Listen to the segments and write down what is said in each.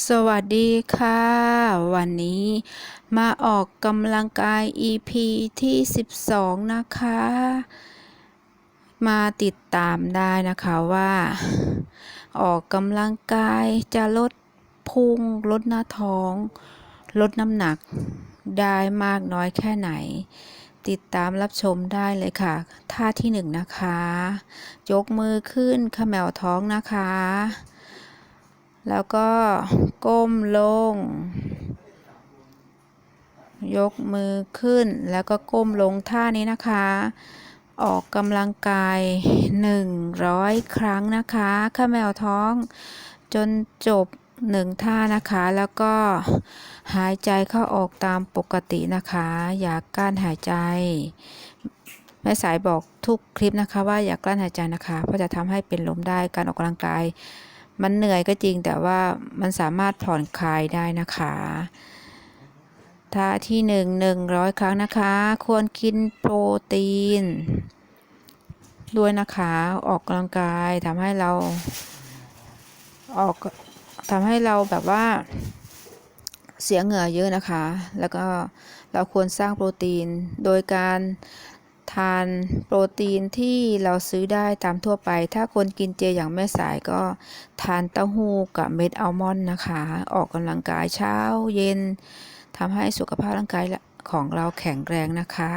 สวัสดีค่ะ วันนี้มาออกกำลังกาย EP ที่ 12 นะคะ มาติดตามได้นะคะว่า ออกกำลังกายจะลดพุงลดหน้าท้อง ลดน้ำหนักได้มากน้อยแค่ไหน ติดตามรับชมได้เลยค่ะ ท่าที่หนึ่งนะคะ ยกมือขึ้นขมวท้องนะคะ แล้วก็ก้มลง ยกมือขึ้นแล้วก็ก้มลงท่านี้นะคะ ออกกำลังกาย 100 ครั้งนะคะข้าแมวท้อง จนจบหนึ่งท่านะคะ แล้วก็หายใจเข้าออกตามปกตินะคะ อย่ากลั้นหายใจแม่สายบอกทุกคลิปนะคะว่าอย่ากลั้นหายใจนะคะ เพราะจะทำให้เป็นลมได้การออกกำลังกาย มันเหนื่อยก็จริงแต่ว่ามันสามารถผ่อนคลายได้นะคะท่าที่หนึ่งหนึ่งร้อยครั้งนะคะ ควรกินโปรตีน ด้วยนะคะ ออกกำลังกายทำให้เรา ออกทำให้เราแบบว่าเสียเหงื่อเยอะนะคะ แล้วก็เราควรสร้างโปรตีน โดยการ ทานโปรตีนที่เราซื้อได้ตามทั่วไป ถ้าคนกินเจอย่างแม่สายก็ทานเต้าหู้กับเม็ดอัลมอนด์นะคะ ออกกำลังกายเช้าเย็นทำให้สุขภาพร่างกายของเราแข็งแรงนะคะ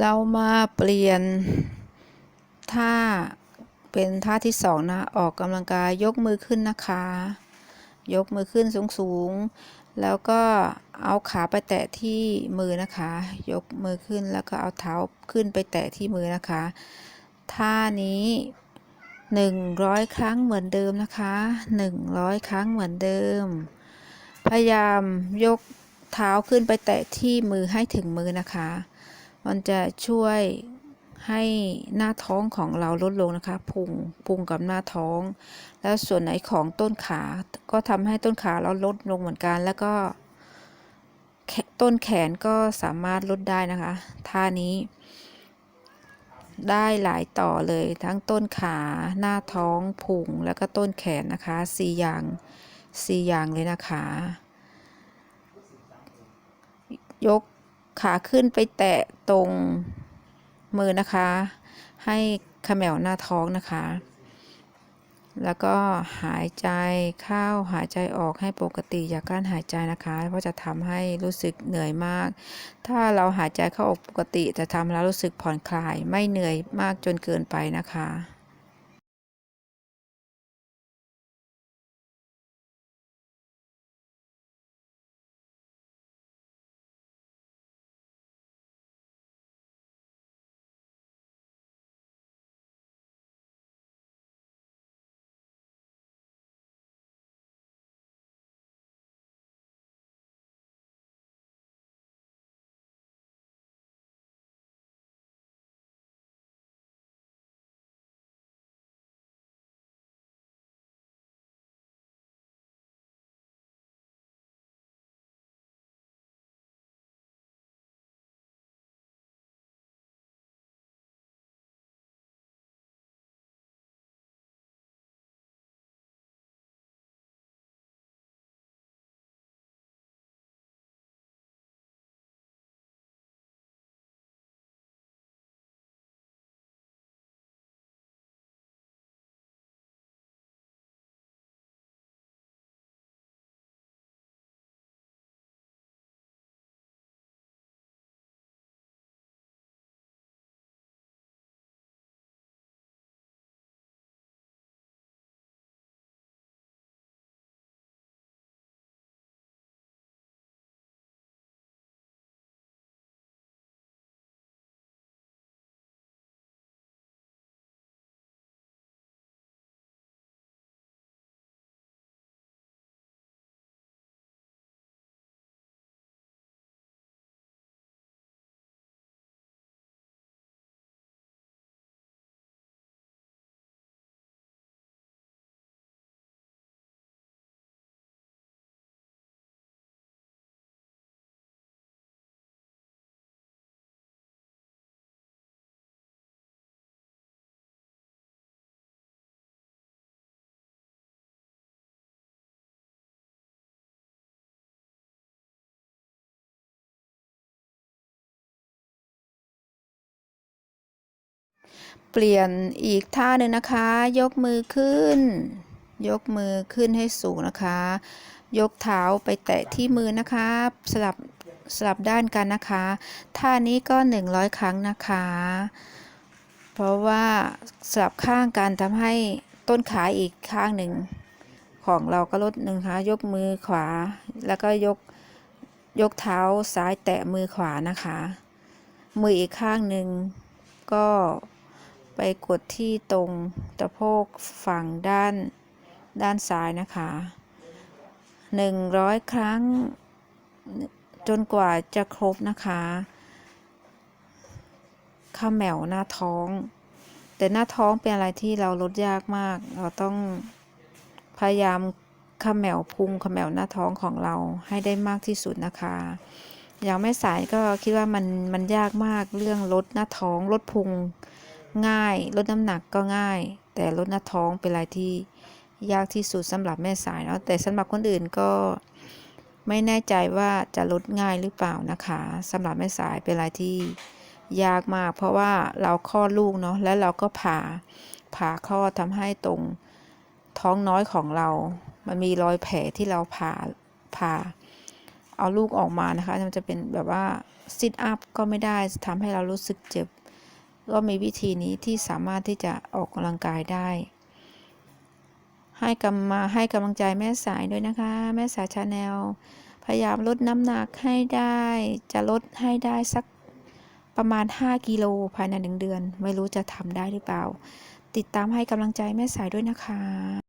เรามาเปลี่ยนท่าเป็นท่าที่สองนะ ออกกำลังกายยกมือขึ้นนะคะ ยกมือขึ้นสูงๆแล้วก็เอาขาไปแตะที่มือนะคะ ยกมือขึ้นแล้วก็เอาเท้าขึ้นไปแตะที่มือนะคะ ท่านี้ 100 ครั้งเหมือนเดิมนะคะ 100 ครั้งเหมือนเดิม พยายามยกเท้าขึ้นไปแตะที่มือให้ถึงมือนะคะ มันจะช่วยให้หน้าท้องของเราลดลงนะคะพุงพุงกับหน้าท้อง แล้วส่วนไหนของต้นขาก็ทำให้ต้นขาเราลดลงเหมือนกัน แล้วก็ต้นแขนก็สามารถลดได้นะคะท่านี้ได้หลายต่อเลยทั้งต้นขาหน้าท้องพุงแล้วก็ต้นแขนนะคะสี่อย่างสี่อย่างเลยนะคะ ยก ขาขึ้นไปแตะตรงมือนะคะ ให้เขมวหน้าท้องนะคะ แล้วก็หายใจเข้าหายใจออกให้ปกติอย่ากั้นหายใจนะคะ เพราะจะทำให้รู้สึกเหนื่อยมาก ถ้าเราหายใจเข้าออกปกติจะทำแล้วรู้สึกผ่อนคลายไม่เหนื่อยมากจนเกินไปนะคะ เปลี่ยนอีกท่าหนึ่งนะคะ ยกมือขึ้น ยกมือขึ้นให้สูงนะคะ ยกเท้าไปแตะที่มือนะคะ สลับสลับด้านกันนะคะ ท่านี้ก็ 100 ครั้งนะคะ เพราะว่าสลับข้างกันทำให้ต้นขาอีกข้างหนึ่งของเราก็ลดหนึ่งคะยกมือขวา แล้วก็ยกยกเท้าซ้ายแตะมือขวานะคะ มืออีกข้างหนึ่งก็ ไปกดที่ตรงตะโพกฝั่งด้านด้านซ้ายนะคะ 100 ครั้งจนกว่าจะครบนะคะข้าแมวหน้าท้อง แต่หน้าท้องเป็นอะไรที่เราลดยากมาก เราต้องพยายามข้าแมวพุงข้าแมวหน้าท้องของเราให้ได้มากที่สุดนะคะ อย่างแม่สายก็คิดว่ามันมันยากมากเรื่องลดหน้าท้องลดพุง ง่าย ลดน้ำหนักก็ง่าย แต่ลดหน้าท้องเป็นอะไรที่ยากที่สุดสำหรับแม่สายเนาะแต่สำหรับคนอื่นก็ไม่แน่ใจว่าจะลดง่ายหรือเปล่านะคะสำหรับแม่สายเป็นอะไรที่ยากมาก เพราะว่าเราคลอดลูกเนาะแล้วเราก็ผ่าผ่าคลอดทำให้ตรงท้องน้อยของเรา มันมีรอยแผลที่เราผ่าผ่า เอาลูกออกมานะคะ มันจะเป็นแบบว่าซิทอัพก็ไม่ได้ทำให้เรารู้สึกเจ็บ ก็มีวิธีนี้ที่สามารถที่จะออกกำลังกายได้ ให้กำมาให้กำลังใจแม่สายด้วยนะคะ แม่สายชาแนลพยายามลดน้ำหนักให้ได้ จะลดให้ได้สักประมาณ 5 กิโลภายในหนึ่งเดือน ไม่รู้จะทำได้หรือเปล่า ติดตามให้กำลังใจแม่สายด้วยนะคะ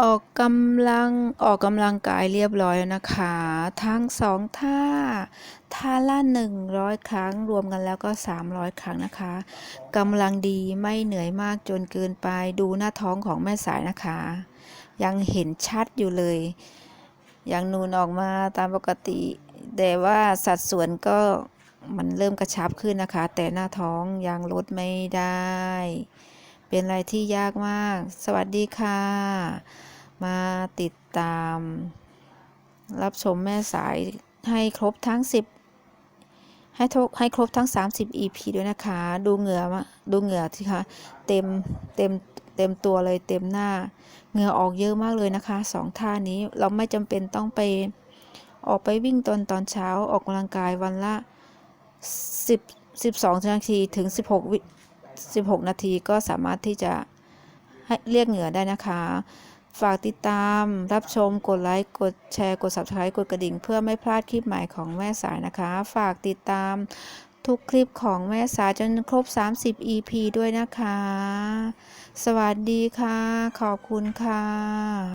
ออกกำลังออกกำลังกายเรียบร้อยแล้วนะคะ ทั้งสองท่า ท่าละ100ครั้งรวมกันแล้วก็300ครั้งนะคะกำลังดีไม่เหนื่อยมากจนเกินไปดูหน้าท้องของแม่สายนะคะ ยังเห็นชัดอยู่เลย ยังนูนออกมาตามปกติ แต่ว่าสัดส่วนก็มันเริ่มกระชับขึ้นนะคะ แต่หน้าท้องยังลดไม่ได้ เป็นอะไรที่ยากมาก สวัสดีค่ะ มาติดตาม รับชมแม่สายให้ครบทั้ง 10 ให้ทกให้ครบทั้ง 30 EP ด้วยนะคะ ดูเหงื่อมาดูเหงื่อสิคะเต็มเต็มเต็มตัวเลยเต็มหน้า เหงื่อออกเยอะมากเลยนะคะสองท่านี้เราไม่จำเป็นต้องไปออกไปวิ่งตอนตอนเช้าออกกำลังกายวันละ 10 12นาทีถึง 16วิ 16 นาทีก็สามารถที่จะให้เรียกเหงื่อได้นะคะ ฝากติดตามรับชมกดไลค์ กดแชร์ กด subscribe กดกระดิ่ง เพื่อไม่พลาดคลิปใหม่ของแม่สายนะคะ ฝากติดตามทุกคลิปของแม่สายจนครบ 30 EP ด้วยนะคะ สวัสดีค่ะ ขอบคุณค่ะ